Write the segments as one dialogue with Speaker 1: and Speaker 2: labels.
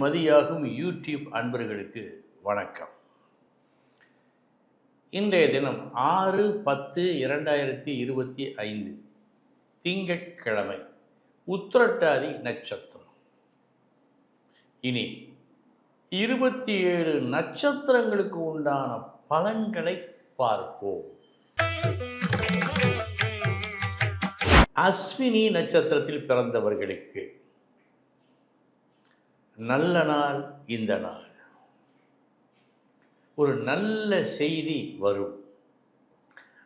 Speaker 1: மதியாகும் YouTube அன்பர்களுக்கு வணக்கம். இன்றைய தினம் ஆறு பத்து இரண்டாயிரத்தி இருபத்தி ஐந்து திங்கட்கிழமை உத்திரட்டாதி நட்சத்திரம். இனி இருபத்தி ஏழு நட்சத்திரங்களுக்கு உண்டான பலன்களை பார்ப்போம். அஸ்வினி நட்சத்திரத்தில் பிறந்தவர்களுக்கு நல்ல நாள் இந்த நாள். ஒரு நல்ல செய்தி வரும்.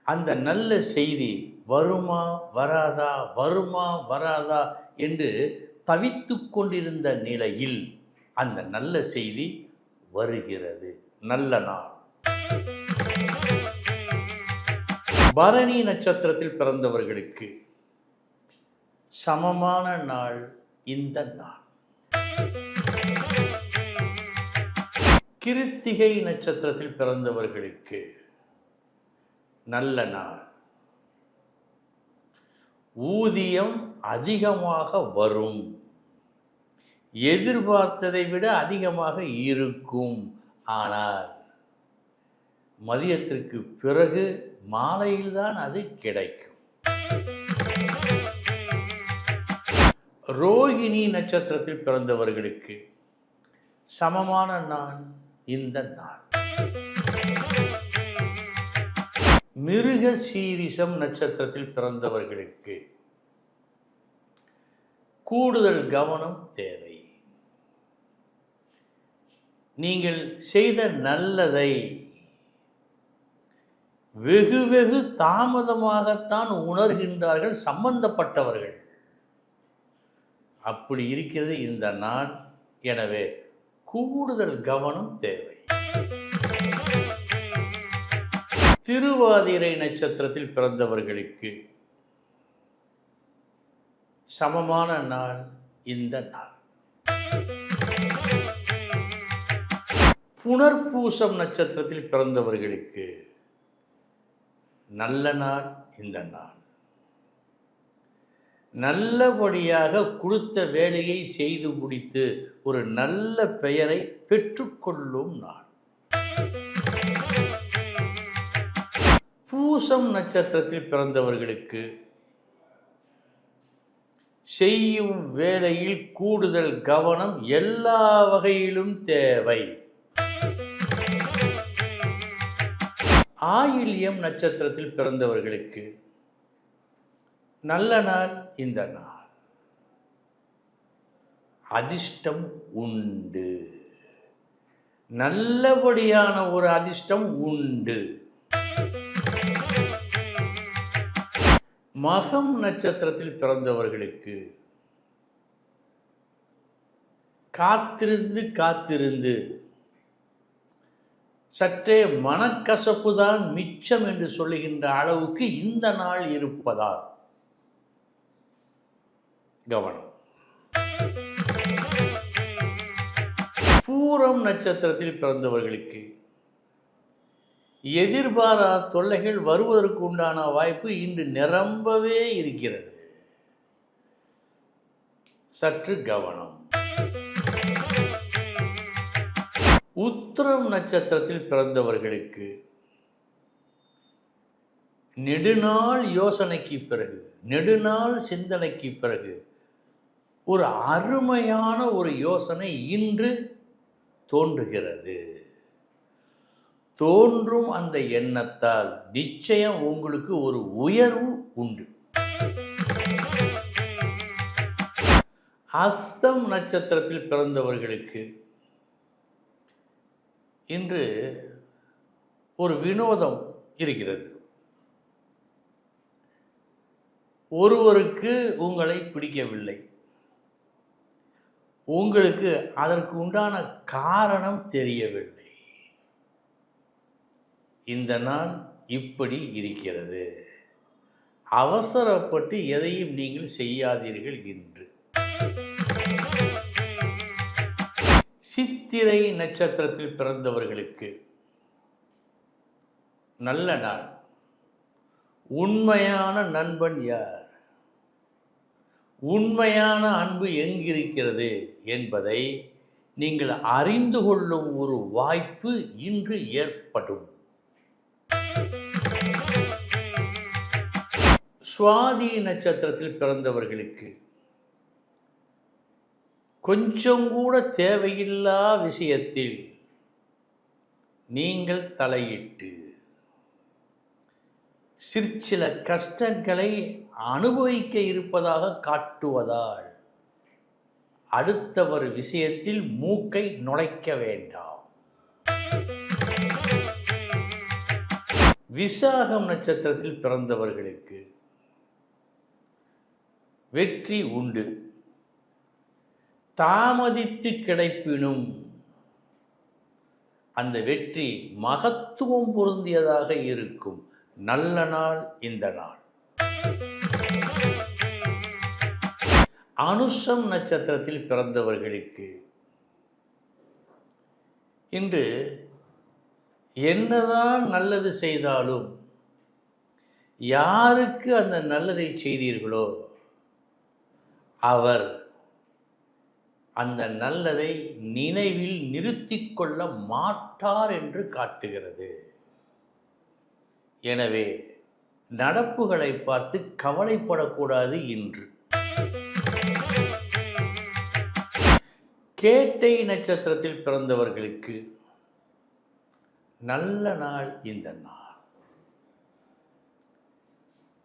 Speaker 1: அந்த நல்ல செய்தி வருமா வராதா வருமா வராதா என்று தவித்து கொண்டிருந்த நிலையில் அந்த நல்ல செய்தி வருகிறது. நல்ல நாள். பரணி நட்சத்திரத்தில் பிறந்தவர்களுக்கு சமமான நாள் இந்த நாள். கிருத்திகை நட்சத்திரத்தில் பிறந்தவர்களுக்கு நல்ல நாள். ஊதியம் அதிகமாக வரும். எதிர்பார்த்ததை விட அதிகமாக இருக்கும். ஆனால் மதியத்திற்கு பிறகு மாலையில்தான் அது கிடைக்கும். ரோகிணி நட்சத்திரத்தில் பிறந்தவர்களுக்கு சமமான நான் இந்த நாள். மிருக சீரிசம் நட்சத்திரத்தில் பிறந்தவர்களுக்கு கூடுதல் கவனம் தேவை. நீங்கள் செய்த நல்லதை வெகு வெகு தாமதமாகத்தான் உணர்கின்றார்கள் சம்பந்தப்பட்டவர்கள். அப்படி இருக்கிறது இந்த நாள். எனவே கூடுதல் கவனம் தேவை. திருவாதிரை நட்சத்திரத்தில் பிறந்தவர்களுக்கு சமமான நாள் இந்த நாள். புனர்பூசம் நட்சத்திரத்தில் பிறந்தவர்களுக்கு நல்ல நாள் இந்த நாள். நல்லபடியாக கொடுத்த வேலையை செய்து முடித்து ஒரு நல்ல பெயரை பெற்றுக்கொள்ளும் நாள். பூசம் நட்சத்திரத்தில் பிறந்தவர்களுக்கு செய்யும் வேலையில் கூடுதல் கவனம் எல்லா வகையிலும் தேவை. ஆயில்யம் நட்சத்திரத்தில் பிறந்தவர்களுக்கு நல்ல நாள் இந்த நாள். அதிர்ஷ்டம் உண்டு. நல்லபடியான ஒரு அதிர்ஷ்டம் உண்டு. மகம் நட்சத்திரத்தில் பிறந்தவர்களுக்கு காத்திருந்து காத்திருந்து சற்றே மனக்கசப்பு தான் மிச்சம் என்று சொல்லுகின்ற அளவுக்கு இந்த நாள் இருப்பதால் கவனம். பூரம் நட்சத்திரத்தில் பிறந்தவர்களுக்கு எதிர்பாரா தொல்லைகள் வருவதற்கு உண்டான வாய்ப்பு இன்று நிரம்பவே இருக்கிறது. சற்று கவனம். உத்திரம் நட்சத்திரத்தில் பிறந்தவர்களுக்கு நெடுநாள் யோசனைக்கு பிறகு நெடுநாள் சிந்தனைக்கு பிறகு ஒரு அருமையான ஒரு யோசனை இன்று தோன்றுகிறது. தோன்றும் அந்த எண்ணத்தால் நிச்சயம் உங்களுக்கு ஒரு உயர்வு உண்டு. அஸ்தம் நட்சத்திரத்தில் பிறந்தவர்களுக்கு இன்று ஒரு வினோதம் இருக்கிறது. ஒருவருக்கு உங்களை பிடிக்கவில்லை. உங்களுக்கு அதற்கு உண்டான காரணம் தெரியவில்லை. இந்த நாள் இப்படி இருக்கிறது. அவசரப்பட்டு எதையும் நீங்கள் செய்யாதீர்கள் என்று சித்திரை நட்சத்திரத்தில் பிறந்தவர்களுக்கு நல்ல நாள். உண்மையான நண்பன் யார்? உண்மையான அன்பு எங்கிருக்கிறது என்பதை நீங்கள் அறிந்து கொள்ளும் ஒரு வாய்ப்பு இன்று ஏற்படும். சுவாதி நட்சத்திரத்தில் பிறந்தவர்களுக்கு கொஞ்சம் கூட தேவையில்லா விஷயத்தில் நீங்கள் தலையிட்டு சிற்சில கஷ்டங்களை அனுபவிக்க இருப்பதாக காட்டுவதால் அடுத்தவர் விஷயத்தில் மூக்கை நுழைக்க வேண்டாம். விசாகம் நட்சத்திரத்தில் பிறந்தவர்களுக்கு வெற்றி உண்டு. தாமதித்து கிடைப்பினும் அந்த வெற்றி மகத்துவம் பொருந்தியதாக இருக்கும். நல்ல நாள் இந்த நாள். அனுஷம் நட்சத்திரத்தில் பிறந்தவர்களுக்கு இன்று என்னதான் நல்லது செய்தாலும் யாருக்கு அந்த நல்லதை செய்தீர்களோ அவர் அந்த நல்லதை நினைவில் நிறுத்தி கொள்ள மாட்டார் என்று காட்டுகிறது. எனவே நடப்புகளை பார்த்து கவலைப்படக்கூடாது இன்று. கேட்டை நட்சத்திரத்தில் பிறந்தவர்களுக்கு நல்ல நாள் இந்த நாள்.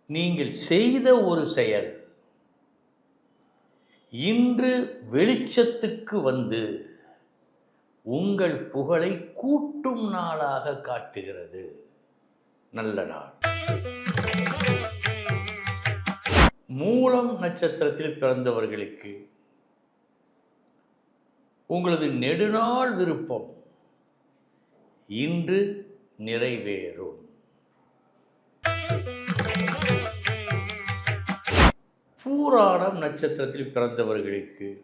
Speaker 1: நீங்கள் செய்த ஒரு செயல் இன்று வெளிச்சத்துக்கு வந்து உங்கள் புகழை கூட்டும் நாளாக காட்டுகிறது. நல்ல நாள். மூலம் நட்சத்திரத்தில் பிறந்தவர்களுக்கு உங்களது நெடுநாள் விருப்பம் இன்று நிறைவேறும். பூராடம் நட்சத்திரத்தில் பிறந்தவர்களுக்கு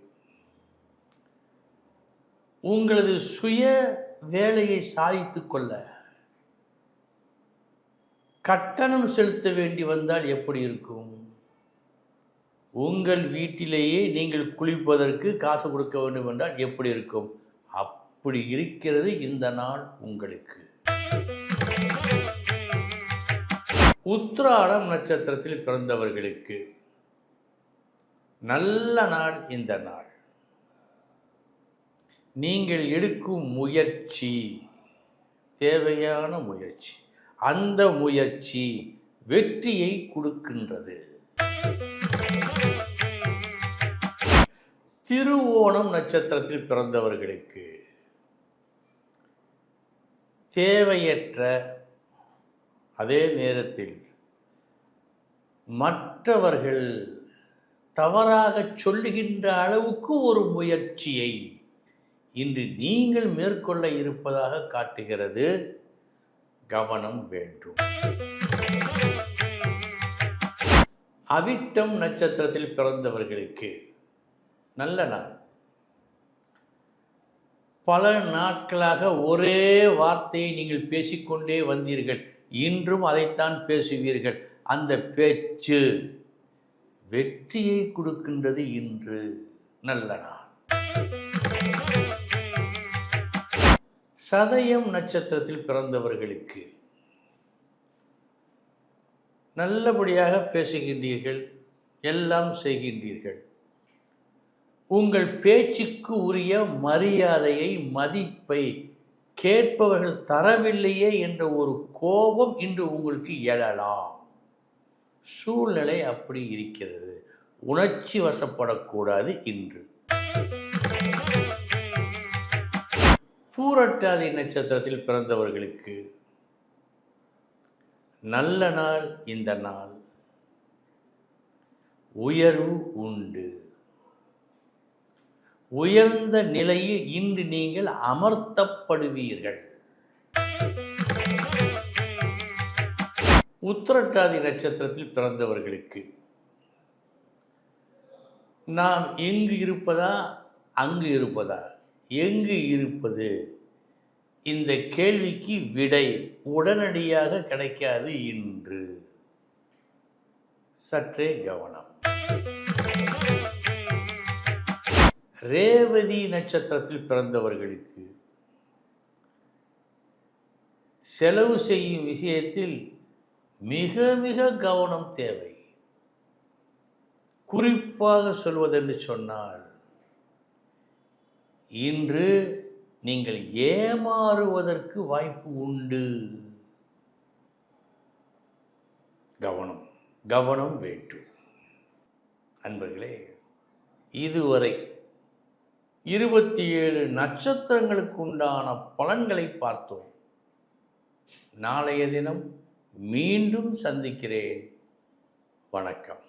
Speaker 1: உங்களது சுய வேலையை சாதித்துக் கொள்ள கட்டணம் செலுத்த வேண்டி வந்தால் எப்படி இருக்கும்? உங்கள் வீட்டிலேயே நீங்கள் குளிப்பதற்கு காசு கொடுக்க வேண்டும் என்றால் எப்படி இருக்கும்? அப்படி இருக்கிறது இந்த நாள் உங்களுக்கு. உத்ராடம் நட்சத்திரத்தில் பிறந்தவர்களுக்கு நல்ல நாள் இந்த நாள். நீங்கள் எடுக்கும் முயற்சி தேவையான முயற்சி. அந்த முயற்சி வெற்றியை கொடுக்கின்றது. திருவோணம் நட்சத்திரத்தில் பிறந்தவர்களுக்கு தேவையற்ற அதே நேரத்தில் மற்றவர்கள் தவறாக சொல்லுகின்ற அளவுக்கு ஒரு முயற்சியை இன்று நீங்கள் மேற்கொள்ள இருப்பதாக காட்டுகிறது. கவனம் வேண்டும். அவிட்டம் நட்சத்திரத்தில் பிறந்தவர்களுக்கு நல்ல நாள். பல நாட்களாக ஒரே வார்த்தையை நீங்கள் பேசிக்கொண்டே வந்தீர்கள். இன்றும் அதைத்தான் பேசுவீர்கள். அந்த பேச்சு வெற்றியை கொடுக்கின்றது இன்று. நல்ல நாள். சதயம் நட்சத்திரத்தில் பிறந்தவர்களுக்கு நல்லபடியாக பேசுகின்றீர்கள் எல்லாம் செய்கின்றீர்கள். உங்கள் பேச்சுக்கு உரிய மரியாதையை மதிப்பை கேட்பவர்கள் தரவில்லையே என்ற ஒரு கோபம் இன்று உங்களுக்கு எழலாம். சூழ்நிலை அப்படி இருக்கிறது. உணர்ச்சி வசப்படக்கூடாது இன்று. பூரட்டாதி நட்சத்திரத்தில் பிறந்தவர்களுக்கு நல்ல நாள் இந்த நாள். உயர்வு உண்டு. உயர்ந்த நிலையில் இன்று நீங்கள் அமர்த்தப்படுவீர்கள். உத்திரட்டாதி நட்சத்திரத்தில் பிறந்தவர்களுக்கு நாம் எங்கு இருப்பதா அங்கு இருப்பதா? எங்கு இருப்பது? இந்த கேள்விக்கு விடை உடனடியாக கிடைக்காது இன்று. சற்றே கவனம். ரேவதி நட்சத்திரத்தில் பிறந்தவர்களுக்கு செலவு செய்யும் விஷயத்தில் மிக மிக கவனம் தேவை. குறிப்பாக சொல்வதென்று சொன்னால் இன்று நீங்கள் ஏமாறுவதற்கு வாய்ப்பு உண்டு. கவனம் கவனம் வேண்டும். அன்பர்களே இதுவரை இருபத்தி ஏழு நட்சத்திரங்களுக்கு உண்டான பலன்களை பார்த்தோம். நாளைய தினம் மீண்டும் சந்திக்கிறேன். வணக்கம்.